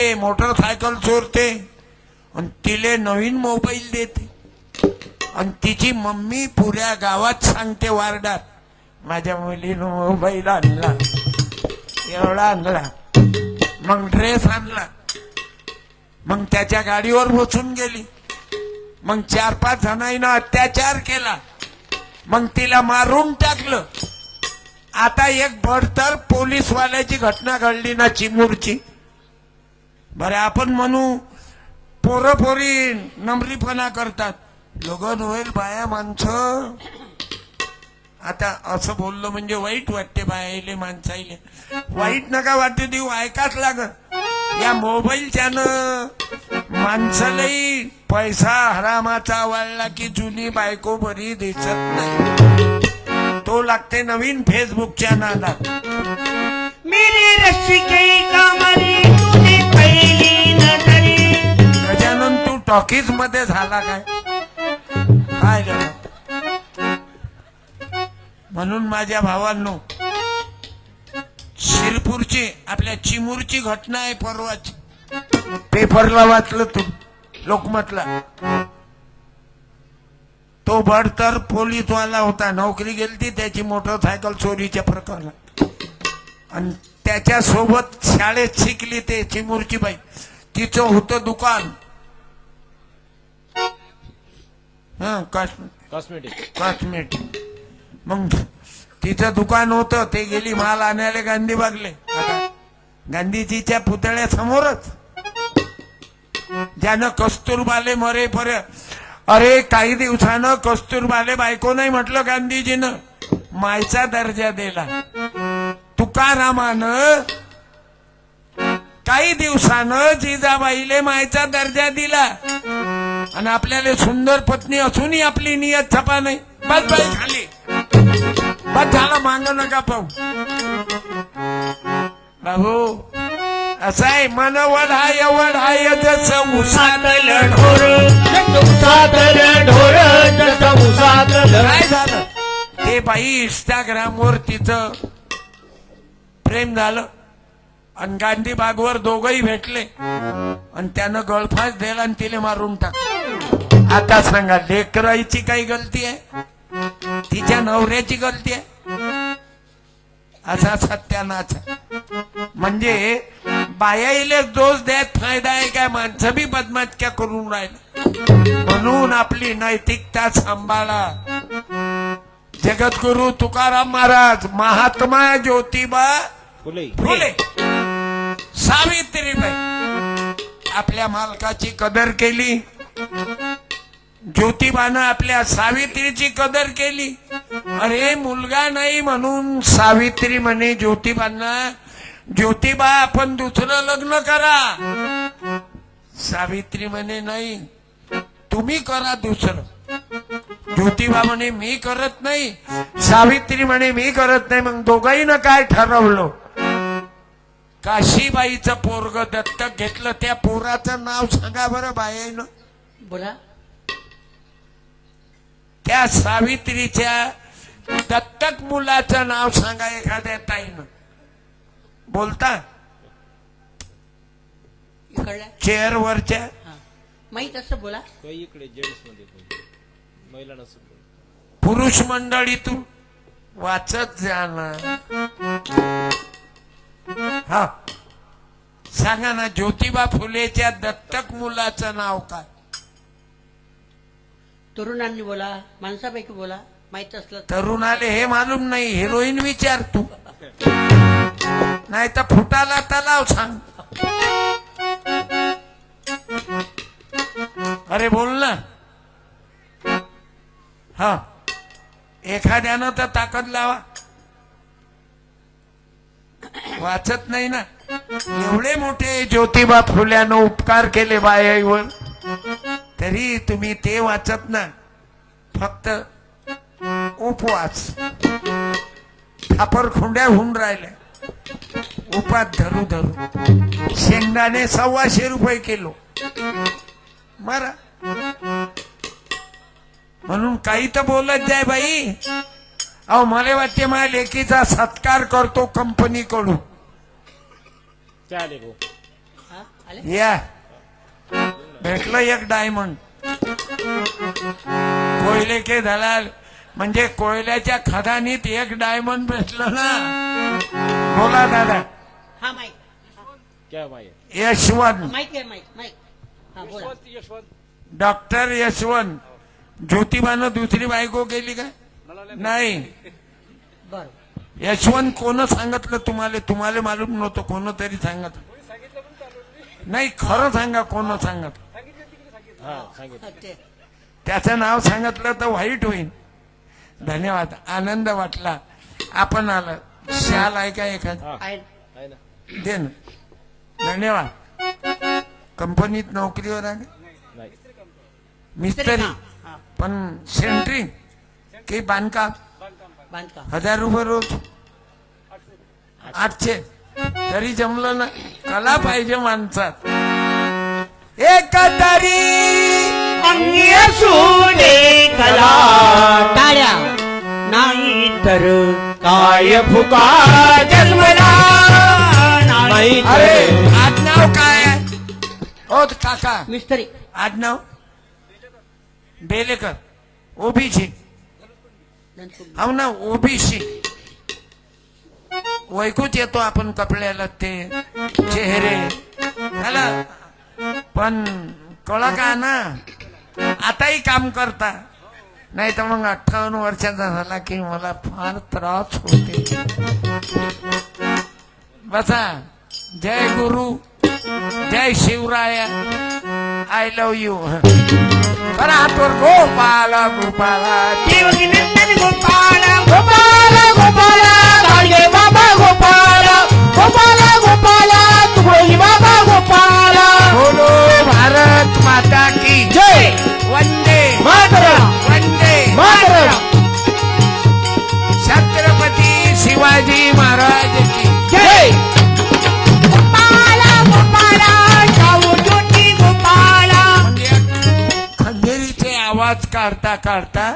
Motorcycle चोरते आणि तिले नवीन मोबाईल देते. आणि तिची मम्मी पुऱ्या गावात सांगते वार्डात माझ्या मुलीनं मोबाईल आणला एवढा आणला मग ड्रेस आणला मग त्याच्या गाडीवर बसून गेली मग चार पाच जणांना अत्याचार केला मग तिला मारून टाकलं. आता एक बडतर पोलीसवाल्याची घटना घडली ना चिमूरची. बरे आपण म्हणू पोरं पोरी नमरीपणा करतात. लगन होईल बाया माणसं. आता असं बोललं म्हणजे वाईट वाटते बायाले माणसाईले. वाईट नका वाटते देऊ ऐकाच लागत या मोबाईलच्यानं माणसालाही पैसा हरामाचा वाढला की जुनी बायको बरी दिसत नाही. तो लागते नवीन फेसबुकच्या नादात मेरी रसिके टॉकीजमध्ये झाला काय? काय म्हणून माझ्या भावांनो शिरपूरची आपल्या चिमूरची घटना आहे परवाची. पेपरला वाचलं तू लोकमतला. तो बडतर पोलीसवाला होता. नोकरी गेलती त्याची मोटरसायकल चोरीच्या प्रकरणात. आणि त्याच्यासोबत शाळेत शिकली ते चिमूरची बाई. तिचं होतं दुकान. हा कॉस्मेटिक कॉस्मेटिक कॉस्मेटिक मग तिचं दुकान होतं ते गेली माल आणायला गांधी बागले आता गांधीजीच्या पुतळ्यासमोरच ज्यानं कस्तुरबाले मरेपर्यंत अरे काही दिवसानं कस्तुरबाले बायको नाही म्हटलं गांधीजीनं. मायचा दर्जा दिला. तुकारामानं काही दिवसानं जिजाबाईले मायचा दर्जा दिला. आणि आपल्याला सुंदर पत्नी असूनही आपली नियत छपा नाही. बस बाई खाली बस झाला. मांग नका पाहू. बाबू असं आहे मन वढाय वढाय जसं उसातलं ढोर उसातलं ढोर. जसं उसातलं काय झालं? ते बाई इंस्टाग्राम वर तिचं प्रेम झालं. आणि गांधी बागवर दोघही भेटले. आणि त्यानं गळफास दिला आणि तिने मारून टाक आता सांगा लेकराईची काही गलती आहे? तिच्या नवऱ्याची गलती आहे? असा सत्यानाच. म्हणजे बायाईले दोष द्यात फायदा आहे काय? माणसं बी बदमातक्या करून राहिलं. म्हणून आपली नैतिकता सांभाळा. जगद्गुरु तुकाराम महाराज महात्मा ज्योतिबा फुले. फुले. सावित्रीबाई आपल्या मालकाची कदर केली. ज्योतिबानं आपल्या सावित्रीची कदर केली. अरे मुलगा नाही म्हणून सावित्री म्हणे ज्योतिबांना ज्योतिबा आपण दुसरं लग्न करा. सावित्री म्हणे नाही तुम्ही करा दुसरं. ज्योतिबा म्हणे मी करत नाही. सावित्री म्हणे मी करत नाही. मग दोघांना काय ठरवलं? काशीबाईचं पोरग दत्तक घेतलं त्या पोराचं नाव सांगा बरं बायानं बोला. त्या सावित्रीच्या दत्तक मुलाचं नाव सांगा एखाद्या ताईनं. बोलता? इकडल्या? चेअरवरच्या? हा. माहीत असं बोला. तो इकडे जेंट्समध्ये. महिला. पुरुष मंडळीतून वाचत जाणार. हा. सांगा ना ज्योतिबा फुलेच्या दत्तक मुलाचं नाव काय? तरुणांनी बोला माणसापैकी बोला माहीत असलं तरुणाले हे मालूम नाही हिरोईन विचार तू. नाही तर फुटाला तलाव सांग. अरे बोल ना. हा. एखाद्यानं तर ताकद लावा. वाचत नाही ना. एवढे मोठे ज्योतिबा फुल्यानं उपकार केले बायाईवर. तरी तुम्ही ते वाचत ना फक्त उपवास. खुंड्या होऊन राहिल्या उपात धरू धरू. शेंगदाणे सव्वाशे रुपये किलो. मारा. म्हणून काही तर बोलत जाय बाई. अहो मला वाटते माझ्या लेकीचा सत्कार करतो कंपनीकडून. हा? या. भेटलं एक डायमंड कोयले के दलाल म्हणजे कोयल्याच्या खदानीत एक डायमंड भेटलं ना. बोला दादा. हा माईक. क्या माहिती यशवंत. माईक आहे माईक माईक. हा बोला. यशवंत यशवंत. डॉक्टर यशवंत. ज्योतिबानं दुसरी बायको केली का? नाही. बर. यशवंत कोण सांगितलं तुम्हाला? तुम्हाला मालूम नव्हतं कोण तरी सांगितलं. नाही. खरं सांगा कोण सांगितलं? हा सांगितलं ते त्याचं नाव सांगितलं तर वाईट होईल धन्यवाद. आनंद वाटला. आपण आला. शाल आहे का एखाद? हा. दे ना. धन्यवाद. कंपनीत नोकरीवर आहे नाही. मिस्त्री. पण सेंट्रिंग की बांधकाम? बांधकाम. हजार रुपये रोज. आठशे. तरी जमलं ना. कला पाहिजे माणसात. एक तरी अंगी असुदे कला. टाळ्या. नाही तर काय फुका जन्मला? नाही अरे आडनाव काय? ओ काका. मिस्त्री. आडनाव? बेलेकर. ओबीसी हो ना ओबीसी. वैकूच येतो आपण कपड्याला ते चेहरे. झाला पण कळा का ना आताही काम करता. नाही तर मग अठ्ठावन्न वर्षाचा झाला की मला फार त्रास होते. बसा. जय गुरु. जय शिवराया. आय लव यू बराबर हातवर गोपाला गोपाला. देवकी नंदन गोपाल गोपाल गोपाल. बाबा गोपाल. गोपाल गोपाल बाबा गोपाल. बोलो भारत माता की जय. वंदे मातरम. वंदे मातरम. छत्रपती शिवाजी महाराज की जय. गोपाल गोपाल शाहू ज्योती गोपाल. खंदेरीचे आवाज काढता काढता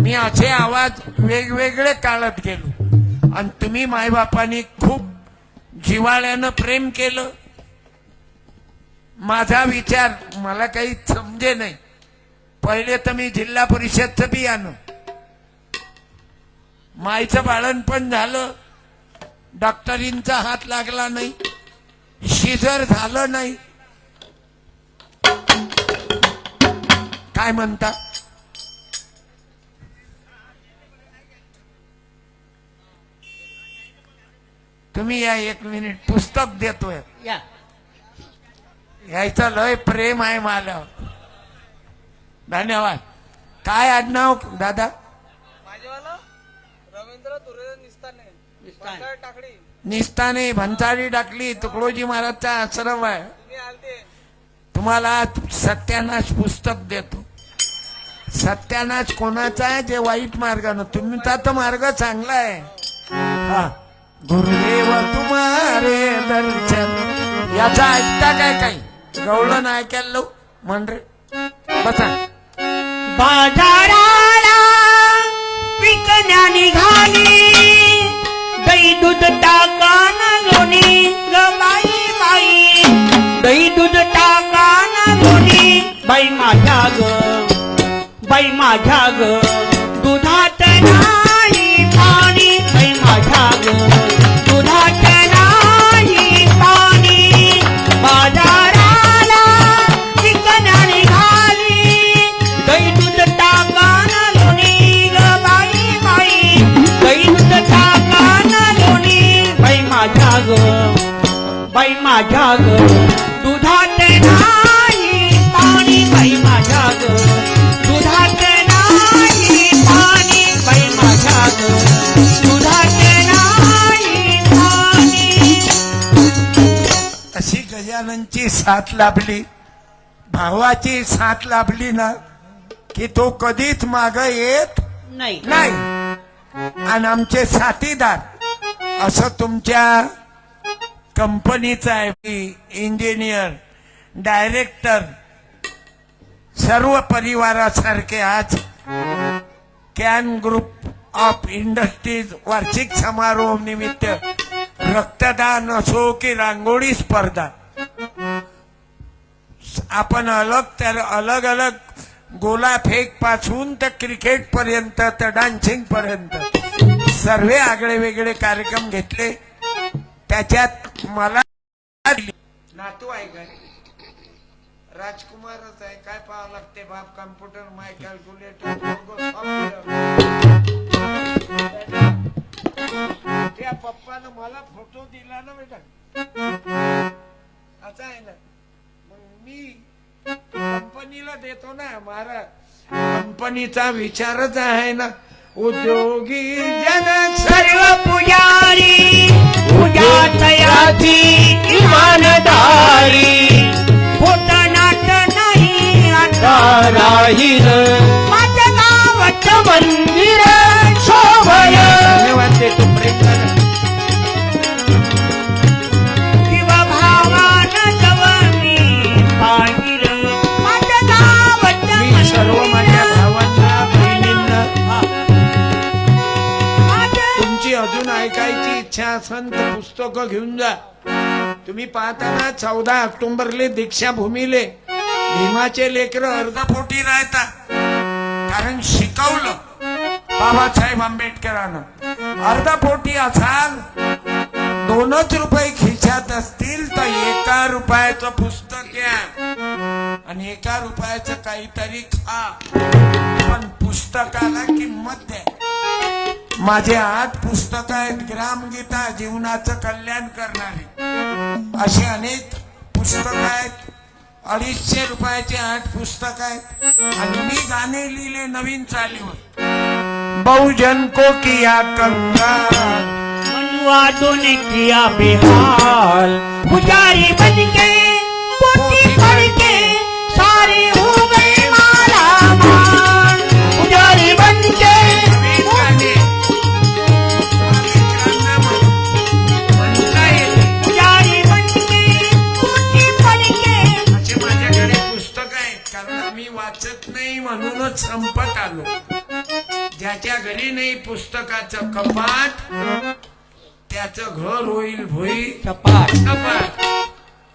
मी असे आवाज वेगवेगळे काढत गेलो. आणि तुम्ही मायबापांनी खूप जिवाळ्यानं प्रेम केलं. माझा विचार मला काही समजे नाही. पहिले तर मी जिल्हा परिषदचं बी मायचं माईचं बाळणपण झालं. डॉक्टरींचा हात लागला नाही. शिजर झालं नाही. काय म्हणता? तुम्ही या एक मिनिट पुस्तक देतोय. या. यायचं लय प्रेम आहे मला. धन्यवाद. काय आडनाव दादा? माझेवाला रवींद्र दुर्योधन निस्ताने टाकडी भंसारी टाकली तुकडोजी महाराजचा आश्रम आहे. तुम्ही आलते. तुम्हाला सत्यानाश पुस्तक देतो. सत्यानाश कोणाचा आहे? जे वाईट मार्गानं. तुमचा तर मार्ग चांगला आहे. हा. गुरुदेव तुम्हारे दर्शन. याचा ऐकता काय काही? गवळण ऐकायला लावू म्हणजे बसा. बाजाराला विकण्या निघाली. दही दूध टाकाना लोणी. ग बाई बाई दही दूध टाकाना लोणी. बाई माझ्या ग बाई माझ्या ग दुधात ना गजाननची साथ लाभली. भावाची साथ लाभली ना की तो कधीच माग येत नाही. नाही. आणि आमचे साथीदार असं तुमच्या कंपनीचं आहे. इंजिनियर डायरेक्टर सर्व परिवारासारखे आज कॅन ग्रुप ऑफ इंडस्ट्रीज वार्षिक समारोह निमित्त रक्तदान असो की रांगोळी स्पर्धा आपण अलग तर अलग अलग गोला फेकपासून तर क्रिकेट पर्यंत तर डान्सिंग पर्यंत. सर्व आगळे वेगळे कार्यक्रम घेतले. त्याच्यात मला नातू आहे का? राजकुमारच आहे. काय पाहावं लागते? बाप कम्प्युटर माय कॅल्क्युलेटर त्या पप्पानं मला फोटो दिला ना बेटा. असं आहे ना. मी कंपनीला देतो ना महाराज कंपनीचा विचारच आहे ना उद्योगी जन सर्व पुजारी पूजा तयाची इमानदारी. खोट नाट नाही आता राहील. माझं गावाचं मंदिर शोभय. धन्यवाद देतो प्रेम इच्छा असेल तर पुस्तकं घेऊन जा. तुम्ही पाहताना चौदा ऑक्टोबरले दीक्षाभूमीले भीमाचे लेकर अर्धपोटी राहता कारण शिकवलं बाबासाहेब आंबेडकरानं. अर्धपोटी असाल दोनच रुपये खिशात असतील तर एका रुपयाचं पुस्तक घ्या आणि एका रुपयाचं काहीतरी खा. पण पुस्तकाला किंमत द्या. माझे आठ पुस्तक आहेत ग्रामगीता जीवनाचं कल्याण करणारी. अशी अनेक पुस्तक आहेत. अडीचशे रुपयाचे आठ पुस्तक आहेत. आणि मी गाणे लिहिले नवीन चालीवर. बहुजन को किया कंगाल ने किया बेहाल। पुजारी बन पोथी पढ़ वाचत नाही म्हणूनच संपत आलो. ज्याच्या घरी नाही पुस्तकाचं कपाट त्याचं घर होईल भोई कपाट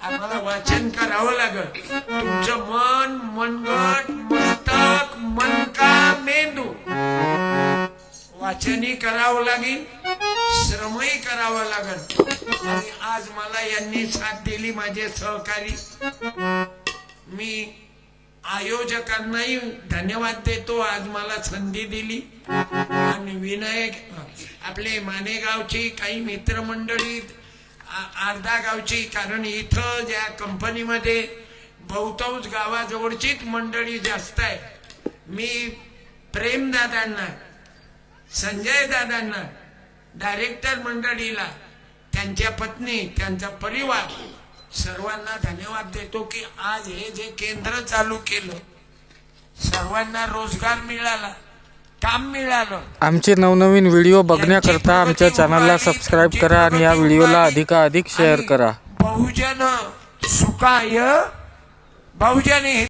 आम्हाला वाचन करावं लागल. तुमचं मन मनगट मस्तक मनका मेंदू वाचनही करावं लागेल श्रमही करावं लागल. आणि आज मला यांनी साथ दिली माझे सहकारी. मी आयोजकांनाही धन्यवाद देतो. आज मला संधी दिली. आणि विनायक आपले मानेगावची काही मित्रमंडळी अर्धा गावची कारण इथं ज्या कंपनीमध्ये बहुतांश गावाजवळचीच मंडळी जास्त आहे. मी प्रेमदादांना संजय दादांना डायरेक्टर मंडळीला त्यांच्या पत्नी त्यांचा परिवार सर्वांना धन्यवाद देतो की आज हे जे केंद्र चालू केलं सर्वांना रोजगार मिळाला काम मिळालं. आमचे नवनवीन व्हिडिओ बघण्याकरता आमच्या चॅनलला सबस्क्राईब करा आणि या व्हिडिओला अधिकाधिक शेअर करा. बहुजन सुखाय बहुजन